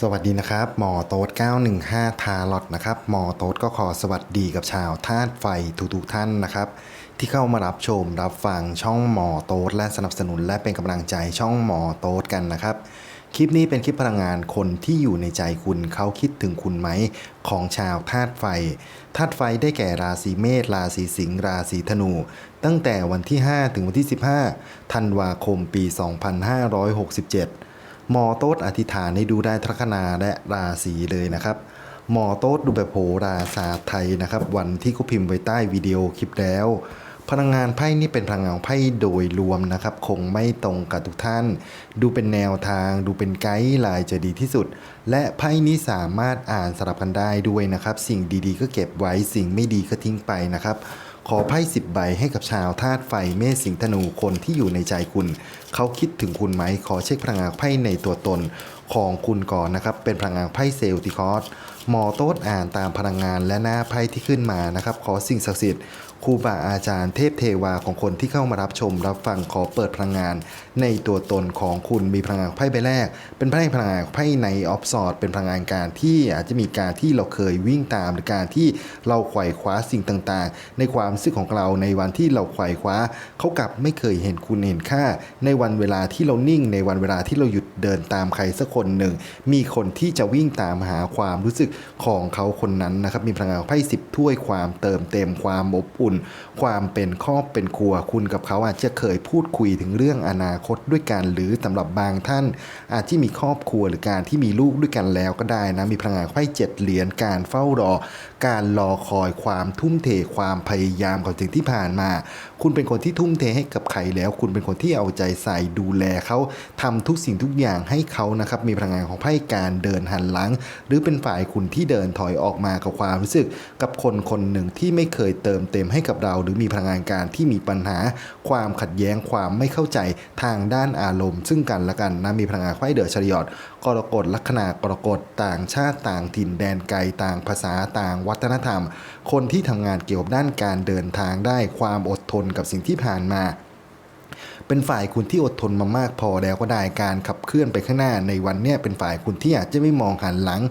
สวัสดีนะครับ หมอโต๊ด915 ทาลอตนะครับ หมอโต๊ดก็ขอสวัสดีกับชาวธาตุไฟทุกๆท่านนะครับ ที่เข้ามารับชมรับฟังช่องหมอโต๊ดและสนับสนุนและเป็นกำลังใจช่องหมอโต๊ดกันนะครับ คลิปนี้เป็นคลิปพลังงานคนที่อยู่ในใจคุณเขาคิดถึงคุณไหม ของชาวธาตุไฟธาตุไฟได้แก่ราศีเมษราศีสิงห์ราศีธนู ตั้งแต่วันที่ 5 ถึงวันที่ 15 ธันวาคมปี 2567 หมอโต๊ดอธิษฐานให้ดูได้ทัคนาและราศีเลยนะครับ หมอโต๊ดดูแบบโหราศาสตร์ไทยนะครับ วันที่เขาพิมพ์ไว้ใต้วิดีโอคลิปแล้ว พลังงานไพ่นี่เป็นพลังงานไพ่โดยรวมนะครับ คงไม่ตรงกับทุกท่าน ดูเป็นแนวทาง ดูเป็นไกด์ไลน์จะดีที่สุด และไพ่นี้สามารถอ่านสลับกันได้ด้วยนะครับ สิ่งดีๆ ก็เก็บไว้สิ่งไม่ดีก็ทิ้งไปนะครับ ขอไพ่สิบใบให้กับชาวธาตุไฟเมษสิงห์ธนูคนที่อยู่ในใจคุณ เขาคิดถึงคุณไหม ขอเช็คพลังงานไพ่ในตัวตนของคุณก่อนนะครับ เป็นพลังงานไพ่เซลติคอสหมอโต๊ดอ่านตามพลังงานและหน้าไพ่ที่ขึ้นมานะครับ ขอสิ่งศักดิ์สิทธิ์ครูบาอาจารย์เทพเทวาของคนที่เข้ามารับชมรับฟังขอเปิดพลังงาน ในตัวตนของคุณมีพลังงานไพ่ใบแรก เป็นไพ่พลังงานไพ่ในออฟซอดเป็นพลังงานการที่อาจจะมีการที่เราเคยวิ่งตามหรือการที่เราไขว่คว้าสิ่งต่างๆ ในความรู้สึกของเราในวันที่เราไขว่คว้าเขากลับไม่เคยเห็นคุณเห็นค่า ในวันเวลาที่เรานิ่ง ในวันเวลาที่เราหยุดเดินตามใครสักคนหนึ่ง มีคนที่จะวิ่งตามหาความรู้สึกของเขาคนนั้นนะครับมีพลังงานไพ่สิบถ้วยความเติมเต็มความอบอุ่น ความเป็นครอบเป็นครัวคุณกับเขาอาจจะเคยพูดคุยถึงเรื่องอนาคตด้วยกัน หรือสำหรับบางท่านอาจที่มีครอบครัวหรือการที่มีลูกด้วยกันแล้วก็ได้นะมีพลังงานไพ่เจ็ดเหรียญการเฝ้ารอ การรอคอยความทุ่มเทความพยายามของสิ่งที่ผ่านมา คุณเป็นคนที่ทุ่มเทให้กับใครแล้ว คุณเป็นคนที่เอาใจใส่ดูแลเขาทำทุกสิ่งทุกอย่างให้เขานะครับมีพลังงานของไพ่การเดินหันหลัง หรือเป็นฝ่ายคุณที่เดินถอยออกมากับความรู้สึก กับคนคนหนึ่งที่ไม่เคยเติมเต็มให้กับเรา หรือมีพลังงานการที่มีปัญหา ความขัดแย้งความไม่เข้าใจทางางด้านอารมณ์ ซึ่งกันและกันนะมีพลังงานไข้เดือดชริยอดกรกฎลัคนากรกฎต่างชาติต่างถิ่นแดนไกลต่างภาษาต่างวัฒนธรรม คนที่ทำงานเกี่ยวกับด้านการเดินทางได้ความอดทนกับสิ่งที่ผ่านมา เป็นฝ่ายคุณที่อดทนมามากพอแล้วก็ได้การขับเคลื่อนไปข้างหน้าในวันเนี้ยเป็นฝ่ายคุณที่อาจจะไม่มองหันหลัง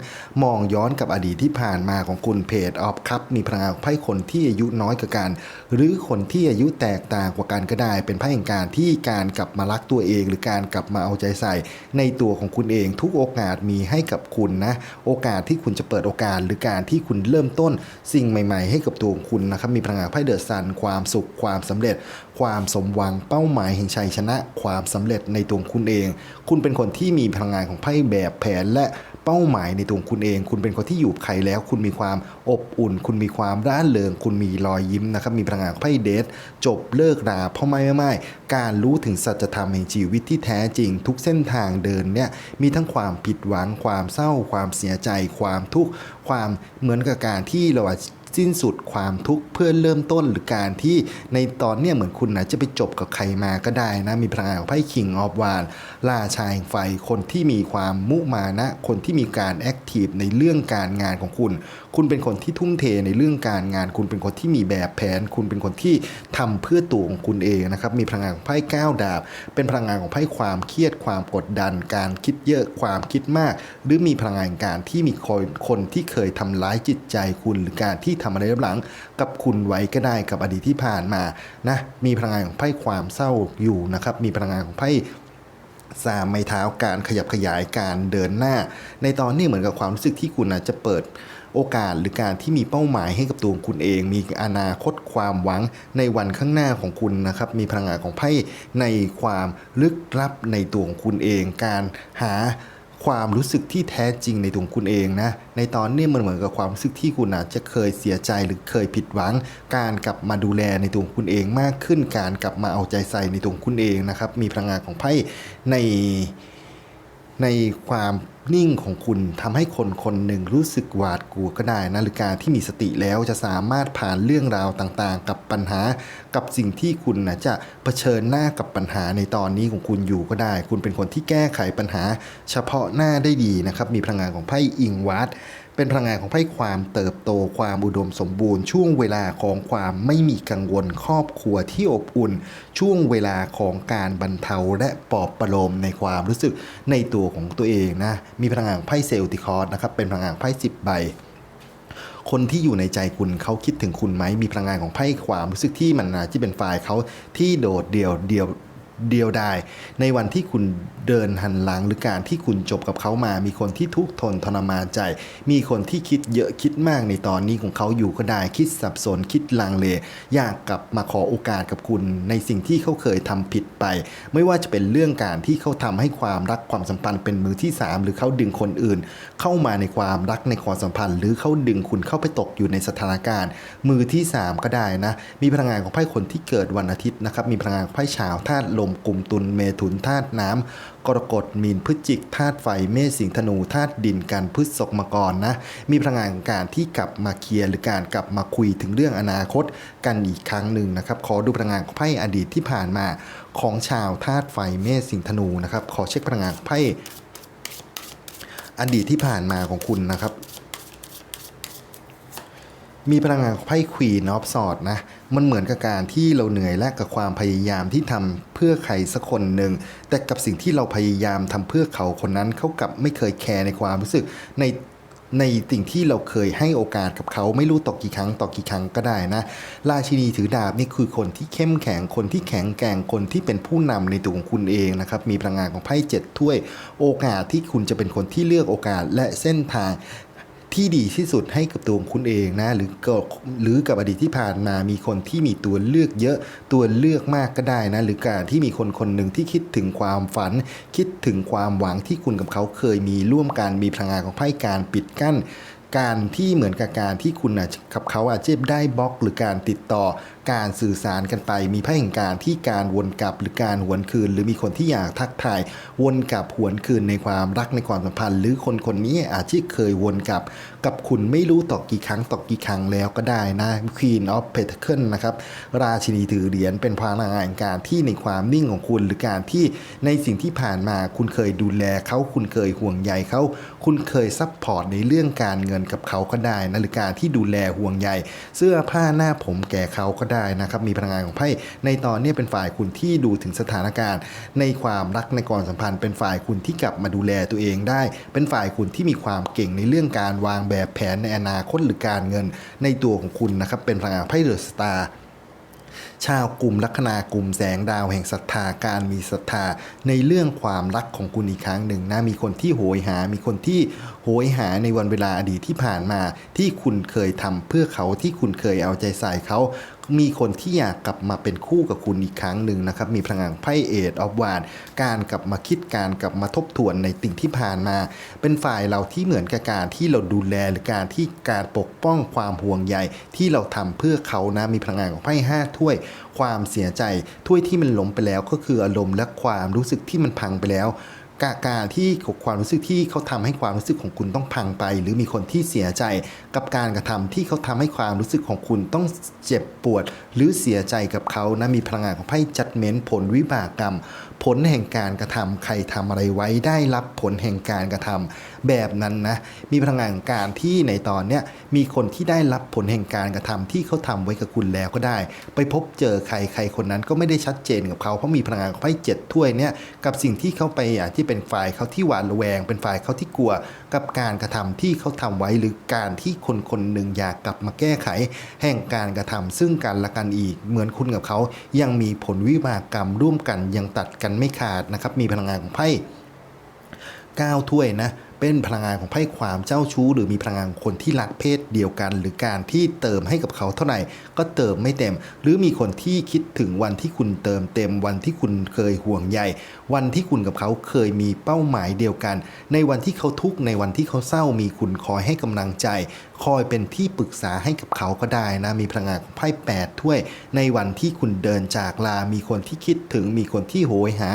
มองย้อนกับอดีตที่ผ่านมาของคุณเพจออฟครับมีพลังงานไพ่คนที่อายุน้อยกว่ากัน หรือคนที่อายุแตกต่างกว่ากันก็ได้ เป็นไพ่แห่งการที่การกลับมารักตัวเอง หรือการกลับมาเอาใจใส่ ในตัวของคุณเองทุกโอกาสมีให้กับคุณนะ โอกาสที่คุณจะเปิดโอกาสหรือการที่คุณเริ่มต้น สิ่งใหม่ ๆ ให้กับตัวของคุณนะครับมีพลังงานไพ่เดอะซันความสุขความสำเร็จ ความสมหวังเป้าหมายแห่งชัยชนะความสำเร็จในตัวคุณเอง คุณเป็นคนที่มีพลังงานของไพ่แบบแผนและเป้าหมายในตัวคุณเอง คุณเป็นคนที่อยู่ใครแล้ว คุณมีความอบอุ่น คุณมีความร่าเริง คุณมีรอยยิ้มนะครับ มีพลังงานไพ่เดทจบเลิกราเพราะไม่ไม่ไม่ การรู้ถึงสัจธรรมแห่งชีวิตที่แท้จริง ทุกเส้นทางเดินเนี่ยมีทั้งความผิดหวัง ความเศร้า ความเสียใจ ความทุกข์ ความเหมือนกับการที่เรา สิ้นสุดความทุกข์เพื่อเริ่มต้นหรือการที่ในตอนเนี้ยเหมือนคุณนะจะไปจบกับใครมาก็ได้นะมีพลังงานของไพ่คิงออฟวานราชายไฟคนที่มีความมุมานะ คนที่มีการแอคทีฟในเรื่องการงานของคุณ คุณเป็นคนที่ทุ่มเทในเรื่องการงาน คุณเป็นคนที่มีแบบแผน คุณเป็นคนที่ทำเพื่อตัวของคุณเองนะครับมีพลังงานของไพ่ก้าวดาบ เป็นพลังงานของไพ่ความเครียดความกดดัน การคิดเยอะความคิดมาก หรือมีพลังงานการที่มีคนคนที่เคยทำร้ายจิตใจคุณหรือการที่ทำอะไรรับหลังกับคุณไว้ก็ได้กับอดีตที่ผ่านมานะมีพลังงานของไพ่ความเศร้าอยู่นะครับมีพลังงานของไพ่สามไม้เท้าการขยับขยายการเดินหน้า ในตอนนี้เหมือนกับความรู้สึกที่คุณอาจจะเปิด โอกาสหรือการที่มีเป้าหมายให้กับตัวงคุณเอง มีอนาคตความหวังในวันข้างหน้าของคุณนะครับ มีพลังงานของไพ่ในความลึกลับในตัวของคุณเอง การหาความรู้สึกที่แท้จริงในตัวงคุณเองนะ ในตอนนี้มันเหมือนกับความรู้สึกที่คุณอาจจะเคยเสียใจหรือเคยผิดหวัง การกลับมาดูแลในตัวงคุณเองมากขึ้น การกลับมาเอาใจใส่ในตัวงคุณเองนะครับ มีพลังงานของไพ่ในในความ นิ่งของคุณทำให้คนคนหนึ่งรู้สึกหวาดกลัวก็ได้นะหรือการที่มีสติแล้วจะสามารถผ่านเรื่องราวต่างๆ กับปัญหากับสิ่งที่คุณนะจะเผชิญหน้ากับปัญหาในตอนนี้ของคุณอยู่ก็ได้ คุณเป็นคนที่แก้ไขปัญหา เฉพาะหน้าได้ดีนะครับมีพลังงานของไพ่อิงวัด เป็นพลังงานของไพ่ความเติบโตความอุดมสมบูรณ์ ช่วงเวลาของความไม่มีกังวลครอบครัวที่อบอุ่น ช่วงเวลาของการบรรเทาและปลอบประโลมในความรู้สึกในตัวของตัวเองนะมีพลังงานไพ่เซลติคอร์สนะครับเป็นพลังงานไพ่สิบใบคนที่อยู่ในใจคุณเขาคิดถึงคุณไหมมีพลังงานของไพ่ความรู้สึกที่มันนะที่เป็นฝ่ายเขาที่โดดเดี่ยวเดียว เดียวดายในวันที่คุณเดินหันหลังหรือการที่คุณจบกับเขามา มีคนที่ทุกข์ทนทรมานใจ มีคนที่คิดเยอะคิดมากในตอนนี้ของเขาอยู่ก็ได้คิดสับสนคิดลังเล อยากกลับมาขอโอกาสกับคุณ ในสิ่งที่เขาเคยทำผิดไป ไม่ว่าจะเป็นเรื่องการที่เขาทำให้ความรักความสัมพันธ์เป็นมือที่สามหรือเขาดึงคนอื่น เข้ามาในความรักในความสัมพันธ์ หรือเขาดึงคุณเข้าไปตกอยู่ในสถานการณ์ มือที่ 3 ก็ได้นะ มีพลังงานของไพ่คนที่เกิดวันอาทิตย์นะครับมีพลังงานของไพ่ชาวธาตุลมกลุ่มตุลเมถุนธาตุน้ำกรกฎมีนพฤศจิกธาตุไฟเมษสิงธนูธาตุดินกันพฤษภมกรนะ มีพลังงานการที่กลับมาเคลียร์หรือการกลับมาคุยถึงเรื่องอนาคตกันอีกครั้งหนึ่งนะครับ ขอดูพลังงานของไพ่อดีตที่ผ่านมาของชาวธาตุไฟเมษสิงธนูนะครับ ขอเช็คพลังงานไพ่อดีตที่ผ่านมาของคุณนะครับ มีพลังงานของไพ่ควีนออฟสอดนะ มันเหมือนกับการที่เราเหนื่อยและกับความพยายามที่ทำเพื่อใครสักคนหนึ่ง แต่กับสิ่งที่เราพยายามทำเพื่อเขาคนนั้นเขากลับไม่เคยแคร์ในความรู้สึกในในสิ่งที่เราเคยให้โอกาสกับเขาไม่รู้ต่อกี่ครั้งต่อกี่ครั้งก็ได้นะ ราชินีถือดาบนี่คือคนที่เข้มแข็งคนที่แข็งแกร่งคนที่เป็นผู้นำในตัวของคุณเองนะครับมีพลังงานของไพ่เจ็ดถ้วย โอกาสที่คุณจะเป็นคนที่เลือกโอกาสและเส้นทาง ที่ดีที่สุดให้กับตัวของคุณเองนะหรือก็หรือกับอดีตที่ผ่านมามีคนที่มีตัวเลือกเยอะตัวเลือกมากก็ได้นะหรือการที่มีคนคนหนึ่งที่คิดถึงความฝัน คิดถึงความหวังที่คุณกับเขาเคยมีร่วมกันมีพลังงานของไพ่การปิดกั้น การที่เหมือนกับการที่คุณน่ะกับเขาอาจจะได้บล็อก หรือการติดต่อการสื่อสารกันไป มีไพ่แห่งการที่การวนกลับหรือการหวนคืน หรือมีคนที่อยากทักทายวนกลับหวนคืนในความรักในความสัมพันธ์ หรือคนคนนี้อาจจะเคยวนกลับ กับคุณไม่รู้ต่อกี่ครั้งต่อกี่ครั้งแล้วก็ได้นะ Queen of Pentacles นะครับราชินีถือเหรียญเป็นพลังงานการที่ในความนิ่งของคุณ หรือการที่ในสิ่งที่ผ่านมาคุณเคยดูแลเขาคุณเคยห่วงใยเขาคุณเคยซัพพอร์ตในเรื่องการเงินกับเขาก็ได้นะหรือการที่ดูแลห่วงใยเสื้อผ้าหน้าผมแก่เขาก็ได้นะครับมีพลังงานของไพ่ในตอนนี้เป็นฝ่ายคุณที่ดูถึงสถานการณ์ ในความรักในความสัมพันธ์ เป็นฝ่ายคุณที่กลับมาดูแลตัวเองได้ เป็นฝ่ายคุณที่มีความเก่งในเรื่องการวางแบบแผนในอนาคตหรือการเงิน ในตัวของคุณนะครับเป็นพลังงานไพ่เดอะสตาร์ ชาวกลุ่มลัคนากลุ่มแสงดาวแห่งศรัทธาการมีศรัทธาในเรื่องความรักของคุณอีกครั้งหนึ่งนะมีคนที่โหยหา มีคนที่โหยหาในวันเวลาอดีตที่ผ่านมา ที่คุณเคยทำเพื่อเขาที่คุณเคยเอาใจใส่เขา มีคนที่อยากกลับมาเป็นคู่กับคุณอีกครั้งหนึ่งนะครับ มีพลังงานไพ่เอดออฟวานการกลับมาคิดการกลับมาทบทวนในสิ่งที่ผ่านมา เป็นฝ่ายเราที่เหมือนกับการที่เราดูแลหรือการที่การปกป้องความห่วงใยที่เราทำเพื่อเขานะมีพลังงานของไพ่ห้าถ้วยความเสียใจถ้วยที่มันล้มไปแล้วก็คืออารมณ์และความรู้สึกที่มันพังไปแล้ว กาการที่ความรู้สึกที่เขาทำให้ความรู้สึกของคุณต้องพังไป หรือมีคนที่เสียใจกับการกระทำที่เขาทำให้ความรู้สึกของคุณต้องเจ็บปวด หรือเสียใจกับเขานะมีพลังงานของไพ่จัดเม้นผลวิบากกรรม ผลแห่งการกระทำใครทำอะไรไว้ได้รับผลแห่งการกระทำ แบบนั้นนะมีพลังงานของการที่ในตอนเนี้ยมีคนที่ได้รับผลแห่งการกระทำที่เขาทำไว้กับคุณแล้วก็ได้ ไปพบเจอใครใครคนนั้นก็ไม่ได้ชัดเจนกับเขาเพราะมีพลังงานของไพ่เจ็ดถ้วยเนี่ยกับสิ่งที่เขาไปอะที่เป็นฝ่ายเขาที่หวาดระแวง เป็นฝ่ายเขาที่กลัวกับการกระทำที่เขาทำไว้หรือการที่คนคนหนึ่งอยากกลับมาแก้ไข แห่งการกระทำซึ่งกันและกันอีกเหมือนคุณกับเขายังมีผลวิบากกรรมร่วมกันยังตัดกันไม่ขาดนะครับมีพลังงานของไพ่9ถ้วยนะ เป็นพลังงานของไพ่ความเจ้าชู้ หรือมีพลังงานคนที่รักเพศเดียวกัน หรือการที่เติมให้กับเขาเท่าไหร่ก็เติมไม่เต็ม หรือมีคนที่คิดถึงวันที่คุณเติมเต็ม วันที่คุณเคยห่วงใยวันที่คุณกับเขาเคยมีเป้าหมายเดียวกัน ในวันที่เขาทุกข์ในวันที่เขาเศร้ามีคุณคอยให้กำลังใจคอยเป็นที่ปรึกษาให้กับเขาก็ได้นะ มีพลังงานของไพ่แปดถ้วย ในวันที่คุณเดินจากลา มีคนที่คิดถึง มีคนที่โหยหา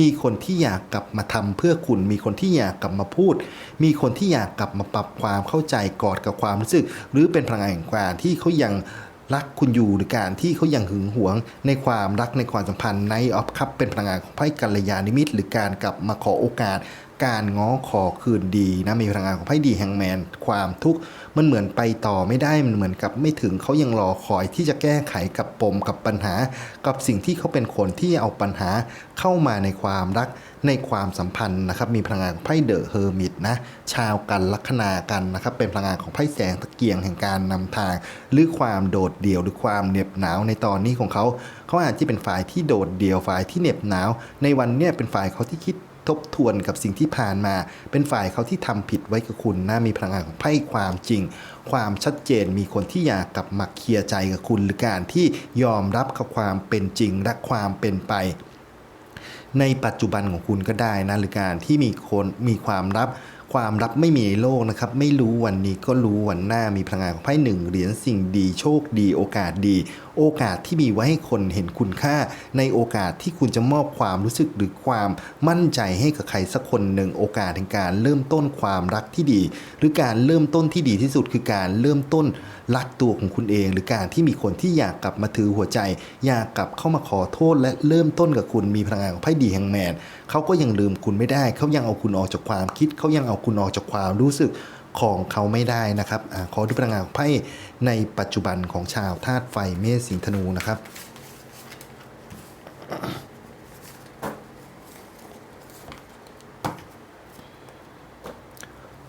มีคนที่อยากกลับมาทำเพื่อคุณ มีคนที่อยากกลับมาพูด มีคนที่อยากกลับมาปรับความเข้าใจกอดกับความรู้สึก หรือเป็นพลังงานแห่งการที่เขายังรักคุณอยู่หรือการที่เขายังหึงหวง ในความรักในความสัมพันธ์ในออฟคัพเป็นพลังงานของไพ่กัลยาณมิตรหรือการกลับมาขอโอกาส การง้อขอคืนดีนะมีพลังงานของไพ่ดีแฮงแมนความทุกข์มันเหมือนไปต่อไม่ได้มันเหมือนกับไม่ถึงเขายังรอคอยที่จะแก้ไขกับปมกับปัญหา กับสิ่งที่เขาเป็นคนที่เอาปัญหาเข้ามาในความรักในความสัมพันธ์นะครับมีพลังงานของไพ่เดอะเฮอร์มิตนะชาวกันลัคนากันนะครับเป็นพลังงานของไพ่แสงตะเกียงแห่งการนำทาง หรือความโดดเดี่ยวหรือความเหน็บหนาวในตอนนี้ของเขา เขาอาจจะเป็นฝ่ายที่โดดเดี่ยวฝ่ายที่เหน็บหนาว ในวันเนี้ยเป็นฝ่ายเขาที่คิด ทบทวนกับสิ่งที่ผ่านมา เป็นฝ่ายเขาที่ทำผิดไว้กับคุณนะมีพลังงานของไพ่ความจริง ความชัดเจนมีคนที่อยากกลับมาเคลียร์ใจกับคุณ หรือการที่ยอมรับกับความเป็นจริงและความเป็นไปในปัจจุบันของคุณก็ได้นะหรือการที่มีคนมีความลับความลับไม่มีในโลกนะครับ ไม่รู้วันนี้ก็รู้วันหน้ามีพลังงานของไพ่หนึ่งเหรียญสิ่งดี โชคดีโอกาสดี โอกาสที่มีไว้ให้คนเห็นคุณค่า ในโอกาสที่คุณจะมอบความรู้สึกหรือความมั่นใจให้กับใครสักคนหนึ่งโอกาสแห่งการเริ่มต้นความรักที่ดี หรือการเริ่มต้นที่ดีที่สุดคือการเริ่มต้นรักตัวของคุณเอง หรือการที่มีคนที่อยากกลับมาถือหัวใจ อยากกลับเข้ามาขอโทษ และเริ่มต้นกับคุณมีพลังงานของไพ่ดีแห่งแมนเขาก็ยังลืมคุณไม่ได้เขายังเอาคุณออกจากความคิดเขายังเอาคุณออกจากความรู้สึก ของเขาไม่ได้นะครับอขอดูพลังงานไพ่ในปัจจุบันของชาวธาตุไฟเมษสิงห์ธนูนะครับ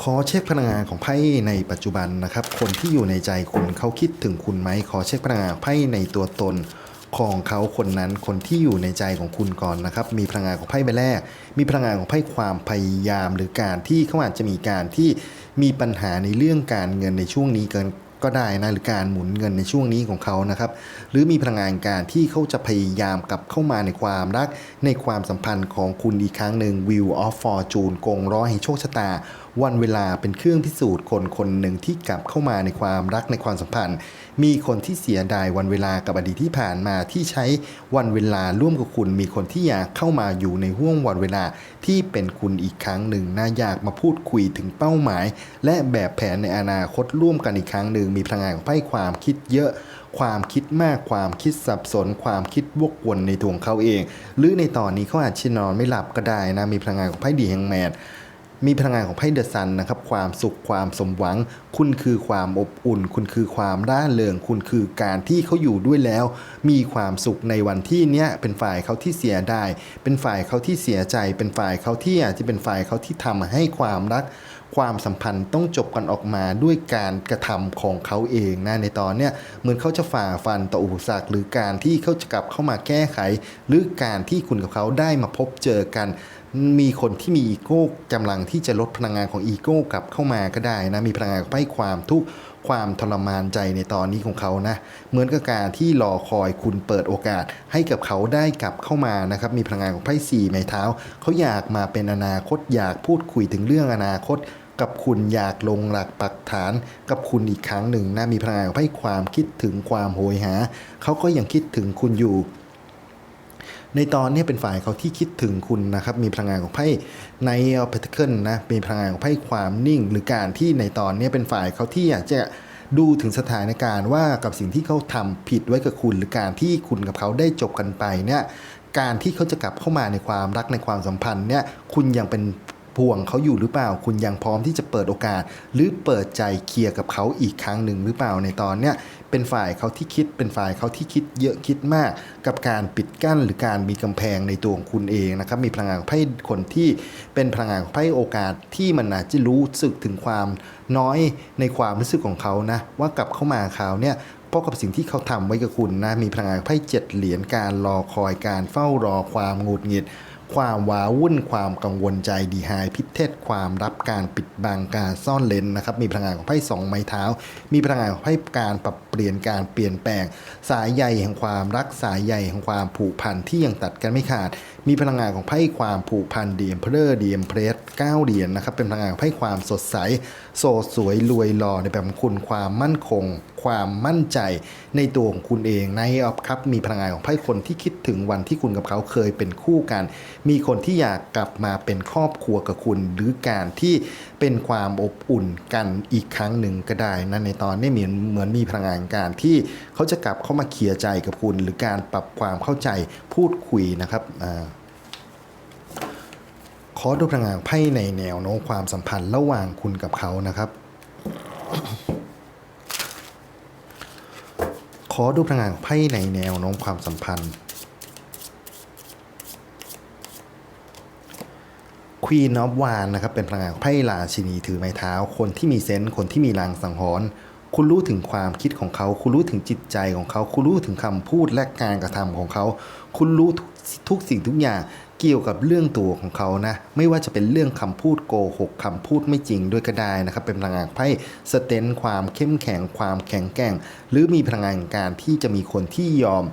ขอเช็คพลังงานของไพ่ในปัจจุบันนะครับ คนที่อยู่ในใจคุณเขาคิดถึงคุณไหม ขอเช็คพลังงานไพ่ในตัวตนของเขาคนนั้นคนที่อยู่ในใจของคุณก่อนนะครับ มีพลังงานของไพ่ใบแรก มีพลังงานของไพ่ความพยายามหรือการที่เขาอาจจะมีการที่ มีปัญหาในเรื่องการเงินในช่วงนี้เกินก็ได้นะหรือการหมุนเงินในช่วงนี้ของเขานะครับหรือมีพลังงานการที่เขาจะพยายามกลับเข้ามาในความรักในความสัมพันธ์ของคุณอีกครั้งหนึ่ง Wheel of Fortune กงร้อยให้โชคชะตาวันเวลาเป็นเครื่องพิสูจน์คนคนหนึ่งที่กลับเข้ามาในความรักในความสัมพันธ์ มีคนที่เสียดายวันเวลากับอดีตที่ผ่านมาที่ใช้วันเวลาร่วมกับคุณ มีคนที่อยากเข้ามาอยู่ในห่วงวันเวลาที่เป็นคุณอีกครั้งหนึ่งนะอยากมาพูดคุยถึงเป้าหมาย และแบบแผนในอนาคตร่วมกันอีกครั้งหนึ่งมีพลังงานของไพ่ความคิดเยอะความคิดมากความคิดสับสน ความคิดวกวนในตัวของเขาเอง หรือในตอนนี้เขาอาจจะนอนไม่หลับก็ได้นะมีพลังงานของไพ่ดีแฮงแมน มีพลังงานของไพ่เดอะซันนะครับความสุขความสมหวัง คุณคือความอบอุ่น คุณคือความร่าเริง คุณคือการที่เขาอยู่ด้วยแล้ว มีความสุขในวันที่เนี้ยเป็นฝ่ายเขาที่เสียดายเป็นฝ่ายเขาที่เสียใจ เป็นฝ่ายเขาที่อาจจะเป็นฝ่ายเขาที่ทำให้ความรัก ความสัมพันธ์ต้องจบกันออกมาด้วยการกระทำของเขาเองนะในตอนเนี้ยเหมือนเขาจะฝ่าฟันต่ออุปสรรคหรือการที่เขาจะกลับเข้ามาแก้ไข หรือการที่คุณกับเขาได้มาพบเจอกัน มีคนที่มีอีโก้กำลังที่จะลดพลังงานของอีโก้กลับเข้ามาก็ได้นะมีพลังงานของไพ่ความทุกข์ความทรมานใจในตอนนี้ของเขานะเหมือนกับการที่รอคอยคุณเปิดโอกาส ให้กับเขาได้กลับเข้ามานะครับมีพลังงานของไพ่สี่ไม้เท้า เขาอยากมาเป็นอนาคตอยากพูดคุยถึงเรื่องอนาคตกับคุณอยากลงหลักปักฐานกับคุณอีกครั้งหนึ่งนะมีพลังงานของไพ่ความคิดถึงความโหยหา เขาก็ยังคิดถึงคุณอยู่ ในตอนนี้เป็นฝ่ายเขาที่คิดถึงคุณนะครับ มีพลังงานของไพ่ในอ p พทเคิลนะ มีพลังงานของไพ่ความนิ่ง หรือการที่ในตอนนี้เป็นฝ่ายเขาที่อยากจะดูถึงสถานการณ์ว่ากับสิ่งที่เขาทำผิดไว้กับคุณ หรือการที่คุณกับเขาได้จบกันไปเนี่ย การที่เขาจะกลับเข้ามาในความรักในความสัมพันธ์เนี่ย คุณยังเป็น ห่วงเขาอยู่หรือเปล่า คุณยังพร้อมที่จะเปิดโอกาส หรือเปิดใจเคลียร์กับเขาอีกครั้งหนึ่งหรือเปล่าในตอนเนี้ยเป็นฝ่ายเขาที่คิดเป็นฝ่ายเขาที่คิดเยอะคิดมาก กับการปิดกั้นหรือการมีกำแพงในตัวของคุณเองนะครับมีพลังงานไพ่คนที่เป็นพลังงานไพ่โอกาสที่มันอาจจะรู้สึกถึงความน้อยในความรู้สึกของเขานะว่ากลับเข้ามาคราวเนี่ยเพราะกับสิ่งที่เขาทำไว้กับคุณนะมีพลังงานไพ่เจ็ดเหรียญการรอคอยการเฝ้ารอความหงุดหงิด ความว้าวุ่นความกังวลใจดีไฮพิเทศความรับการปิดบังการซ่อนเลนนะครับมีพลังงานของไพ่สองไม้เท้า มีพลังงานของไพ่การปรับเปลี่ยนการเปลี่ยนแปลง สายใยแห่งความรักสายใยแห่งความผูกพันที่ยังตัดกันไม่ขาดมีพลังงานของไพ่ความผูกพันเดียมเพลอร์ดียมเพรสเก้าเหรียญนะครับเป็นพลังงานของไพ่ความสดใส โสดสวยรวยหล่อในแบบของคุณความมั่นคง ความมั่นใจในตัวของคุณเองในออฟครับมีพลังงานของไพ่คนที่คิดถึงวันที่คุณกับเขาเคยเป็นคู่กัน มีคนที่อยากกลับมาเป็นครอบครัวกับคุณ หรือการที่ เป็นความอบอุ่นกันอีกครั้งหนึ่งก็ได้นะในตอนนี้เหมือนเหมือนมีพลังงานการที่เขาจะกลับเข้ามาเคลียร์ใจกับคุณ หรือการปรับความเข้าใจพูดคุยนะครับอขอดูพลังงานไพ่ในแนวโน้มความสัมพันธ์ระหว่างคุณกับเขานะครับ ขอดูพลังงานไพ่ในแนวโน้มความสัมพันธ์ ควีนอ f วานนะครับเป็นพลังงานไพ่ราชินีถือไม้เท้า คนที่มีเซนส์คนที่มีลางสังหรณ์คุณรู้ถึงความคิดของเขา คุณรู้ถึงจิตใจของเขา คุณรู้ถึงคำพูดและการกระทำของเขา คุณรู้ทุกสิ่งทุกอย่างเกี่ยวกับเรื่องตัวของเขานะ ไม่ว่าจะเป็นเรื่องคำพูดโกหกคำพูดไม่จริงด้วยก็ได้นะครับ เป็นพลังงานไพ่สเตนความเข้มแข็งความแข็งแกร่ง หรือมีพลังงานการที่จะมีคนที่ยอม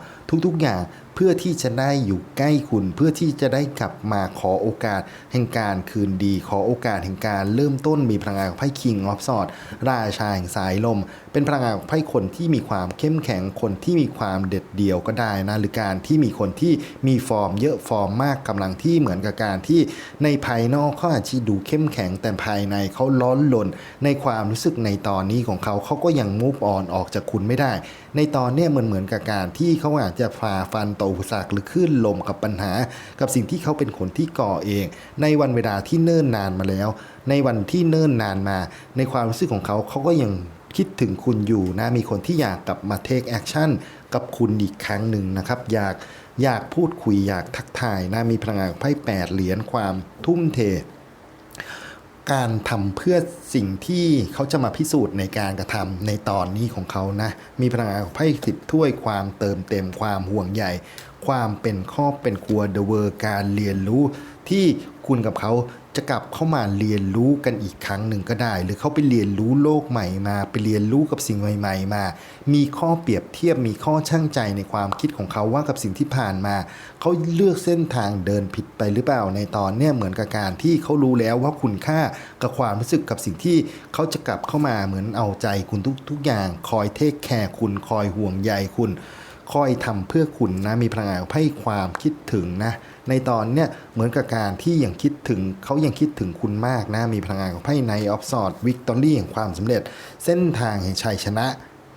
ทุกๆอย่าง เพื่อที่จะได้อยู่ใกล้คุณ เพื่อที่จะได้กลับมาขอโอกาสแห่งการคืนดี ขอโอกาสแห่งการเริ่มต้นมีพลังงานของไพ่คิงออฟสอดราชาแห่งสายลม เป็นพลังงานของไพ่คนที่มีความเข้มแข็งคนที่มีความเด็ดเดี่ยวก็ได้นะหรือการที่มีคนที่มีฟอร์ม เยอะฟอร์มมากกำลังที่เหมือนกับการที่ในภายนอกเขาอาจจะดูเข้มแข็งแต่ภายในเขาร้อนลน ในความรู้สึกในตอนนี้ของเขาเขาก็ยังมูฟออนออกจากคุณไม่ได้ ในตอนนี้เหมือนเหมือนกับการที่เขาอาจจะฝ่าฟันต่ออุปสรรคหรือขึ้นลมกับปัญหา กับสิ่งที่เขาเป็นคนที่ก่อเอง ในวันเวลาที่เนิ่นนานมาแล้ว ในวันที่เนิ่นนานมา ในความรู้สึกของเขาเขาก็ยัง คิดถึงคุณอยู่นะมีคนที่อยากกลับมาเทคแอคชั่นกับคุณอีกครั้งหนึ่งนะครับ อยากอยากพูดคุยอยากทักทายนะมีพลังงานไพ่แปดเหรียญความทุ่มเท การทำเพื่อสิ่งที่เขาจะมาพิสูจน์ในการกระทำในตอนนี้ของเขานะมีพลังงานของไพ่สิบถ้วยความเติมเต็มความห่วงใยความเป็นครอบเป็นครัวเดเวอร์การเรียนรู้ที่คุณกับเขา จะกลับเข้ามาเรียนรู้กันอีกครั้งหนึ่งก็ได้ หรือเขาไปเรียนรู้โลกใหม่มา ไปเรียนรู้กับสิ่งใหม่ ๆ มา มีข้อเปรียบเทียบมีข้อช่างใจในความคิดของเขาว่ากับสิ่งที่ผ่านมา เขาเลือกเส้นทางเดินผิดไปหรือเปล่าในตอนเนี้ยเหมือนกับการที่เขารู้แล้วว่าคุณค่ากับความรู้สึกกับสิ่งที่เขาจะกลับเข้ามาเหมือนเอาใจคุณทุกทุกอย่าง คอยเทคแคร์คุณคอยห่วงใยคุณคอยทำเพื่อคุณนะมีพลังงานให้ความคิดถึงนะ ในตอนเนี้ยเหมือนกับการที่ยังคิดถึงเขายังคิดถึงคุณมากนะ มีพลังงานของไพ่ในออฟสอดวิกตอรี่แห่งความสำเร็จ เส้นทางแห่งชัยชนะ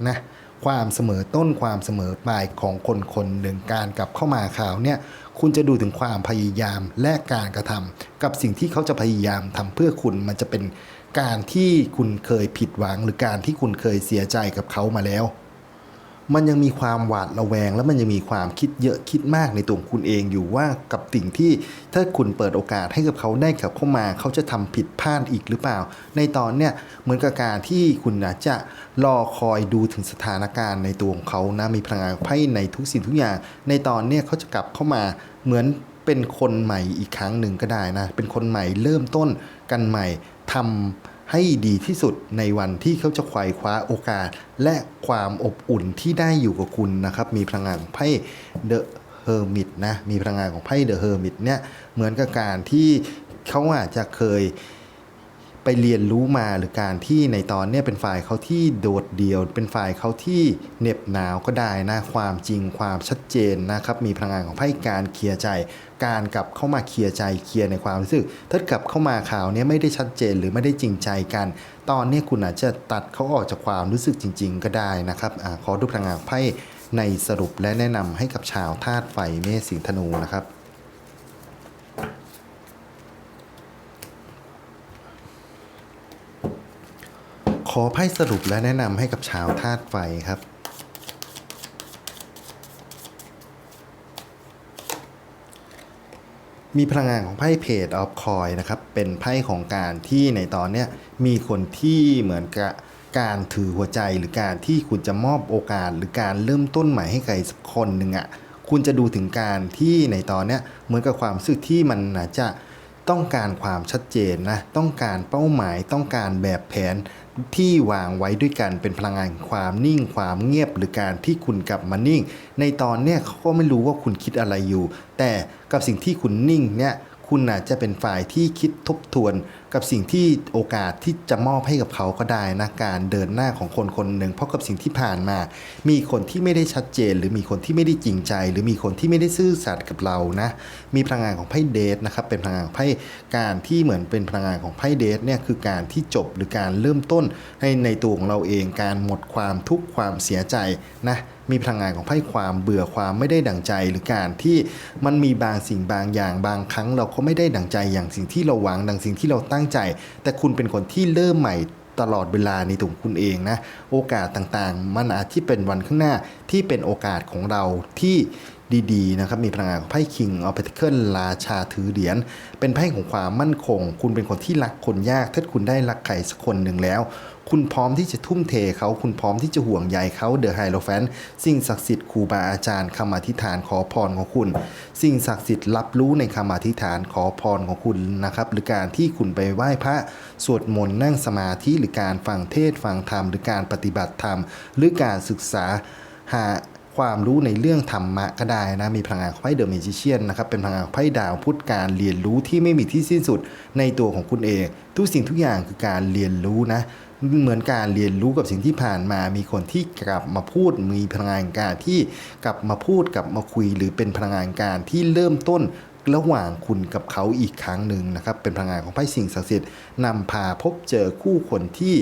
นะความเสมอต้นความเสมอปลายของคนคนหนึ่งการกลับเข้ามาข่าวเนี่ยคุณจะดูถึงความพยายามและการกระทำกับสิ่งที่เขาจะพยายามทำเพื่อคุณมันจะเป็นการที่คุณเคยผิดหวังหรือการที่คุณเคยเสียใจกับเขามาแล้ว มันยังมีความหวาดระแวง และมันยังมีความคิดเยอะคิดมากในตัวคุณเองอยู่ว่ากับสิ่งที่ถ้าคุณเปิดโอกาสให้กับเขาได้กลับเข้ามา เขาจะทำผิดพลาดอีกหรือเปล่า ในตอนเนี้ยเหมือนกับการที่คุณอาจะรอคอยดูถึงสถานการณ์ในตัวของเขานะมีพลังงานไพ่ในทุกสิ่งทุกอย่าง ในตอนเนี้ยเขาจะกลับเข้ามาเหมือนเป็นคนใหม่อีกครั้งหนึ่งก็ได้นะเป็นคนใหม่เริ่มต้นกันใหม่ทำ ให้ดีที่สุดในวันที่เขาจะควายคว้าโอกาส และความอบอุ่นที่ได้อยู่กับคุณนะครับ มีพลังงานไพ่เดอะเฮอร์มิตนะมีพลังงานของไพ่เดอะเฮอร์มิตเนี่ยเหมือนกับการที่เขาอาจจะเคยไปเรียนรู้มาหรือการที่ในตอนเนี้ยเป็นฝ่ายเขาที่โดดเดี่ยว เป็นฝ่ายเขาที่เหน็บหนาวก็ได้นะความจริงความชัดเจนนะครับ มีพลังงานของไพ่การเคลียร์ใจ การกลับเข้ามาเคลียร์ใจเคลียร์ในความรู้สึก ถ้ากลับเข้ามาข่าวนี้ไม่ได้ชัดเจนหรือไม่ได้จริงใจกัน ตอนนี้คุณอาจจะตัดเขาออกจากความรู้สึกจริง ๆ ก็ได้นะครับอขอดูพลังงานของไพ่ในสรุปและแนะนำให้กับชาวธาตุไฟเมษสิงธนูนะครับขอไพ่สรุปและแนะนำให้กับชาวธาตุไฟครับ มีพลังงานของไพ่เพจออฟคอยนะครับเป็นไพ่ของการที่ในตอนเนี้ยมีคนที่เหมือนกับการถือหัวใจหรือการที่คุณจะมอบโอกาส หรือการเริ่มต้นใหม่ให้ใครสักคนหนึ่งอะ่ะคุณจะดูถึงการที่ในตอนเนี้ยเหมือนกับความรู้สึกที่มันอาจจะต้องการความชัดเจนนะต้องการเป้าหมายต้องการแบบแผน ที่วางไว้ด้วยกันเป็นพลังงานความนิ่งความเงียบหรือการที่คุณกลับมานิ่ง ในตอนเนี้ยเขาก็ไม่รู้ว่าคุณคิดอะไรอยู่ แต่กับสิ่งที่คุณนิ่งเนี่ย คุณอาจจะเป็นฝ่ายที่คิดทบทวนกับสิ่งที่โอกาสที่จะมอบให้กับเขาก็ได้นะการเดินหน้าของคนคนหนึ่งเพราะกับสิ่งที่ผ่านมา มีคนที่ไม่ได้ชัดเจน หรือมีคนที่ไม่ได้จริงใจ หรือมีคนที่ไม่ได้ซื่อสัตย์กับเรานะมีพลังงานของไพ่เดทนะครับเป็นพลังงานไพ่การที่เหมือนเป็นพลังงานของไพ่เดทเนี่ยคือการที่จบหรือการเริ่มต้นให้ในตัวของเราเองการหมดความทุกข์ความเสียใจนะ มีพลังงานของไพ่ความเบื่อความไม่ได้ดั่งใจ หรือการที่มันมีบางสิ่งบางอย่างบางครั้ง เราก็ไม่ได้ดั่งใจอย่างสิ่งที่เราหวังดังสิ่งที่เราตั้งใจ แต่คุณเป็นคนที่เริ่มใหม่ตลอดเวลาในตัวของคุณเองนะโอกาสต่างๆ มันอาจที่เป็นวันข้างหน้าที่เป็นโอกาสของเราที่ดีๆนะครับมีพลังงานของไพ่คิงเอาไปเคิลราชาถือเหรียญเป็นไพ่ของความมั่นคง คุณเป็นคนที่รักคนยาก ถ้าคุณได้รักใครสักคนหนึ่งแล้ว คุณพร้อมที่จะทุ่มเทเขาคุณพร้อมที่จะห่วงใยเขาเดอะไฮโลแฟนสิ่งศักดิ์สิทธิ์ครูบาอาจารย์คำอธิษฐานขอพรของคุณ สิ่งศักดิ์สิทธิ์รับรู้ในคำอธิษฐานขอพรของคุณนะครับหรือการที่คุณไปไหว้พระสวดมนต์นั่งสมาธิหรือการฟังเทศน์ฟังธรรมหรือการปฏิบัติธรรม หรือการศึกษาหาความรู้ในเรื่องธรรมะก็ได้นะ มีพลังงานของไพ่เดอะเมจิเชียนนะครับ เป็นพลังงานไพ่ดาวพุธการเรียนรู้ที่ไม่มีที่สิ้นสุดในตัวของคุณเอง ทุกสิ่งทุกอย่างคือการเรียนรู้นะ เหมือนการเรียนรู้กับสิ่งที่ผ่านมา มีคนที่กลับมาพูด มีพลังงานการที่กลับมาพูดกลับมาคุย หรือเป็นพลังงานการที่เริ่มต้นระหว่างคุณกับเขาอีกครั้งหนึ่งนะครับ เป็นพลังงานของไพ่สิ่งศักดิ์สิทธิ์นำพาพบเจอคู่คนที่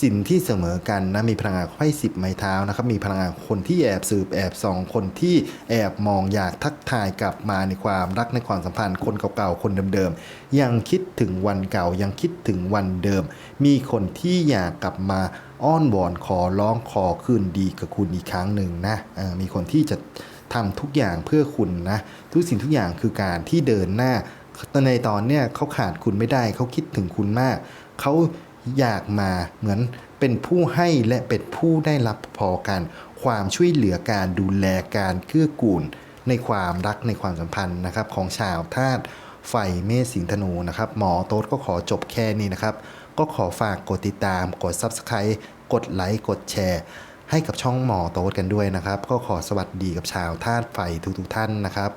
สินที่เสมอกันนะมีพลังงานไขว้สิบไม้เท้านะครับมีพลังงานคนที่แอบสืบแอบส่องคนที่แอบมองอยากทักทายกลับมาในความรักในความสัมพันธ์คนเก่าๆคนเดิมๆยังคิดถึงวันเก่ายังคิดถึงวันเดิม มีคนที่อยากกลับมาอ้อนวอนขอร้องขอคืนดีกับคุณอีกครั้งหนึ่งนะมีคนที่จะทำทุกอย่างเพื่อคุณนะทุกสิ่งทุกอย่างคือการที่เดินหน้าในตอนเนี้ยเขาขาดคุณไม่ได้เขาคิดถึงคุณมากเขา อยากมาเหมือนเป็นผู้ให้และเป็นผู้ได้รับพอกัน ความช่วยเหลือการดูแลการเกื้อกูล ในความรักในความสัมพันธ์นะครับ ของชาวธาตุไฟเมษสิงห์ธนูนะครับ หมอโต๊ดก็ขอจบแค่นี้นะครับ ก็ขอฝากกดติดตาม กด Subscribe กดไลค์กดแชร์ให้กับช่องหมอโต๊ดกันด้วยนะครับ ก็ขอสวัสดีกับชาวธาตุไฟทุกๆท่านนะครับ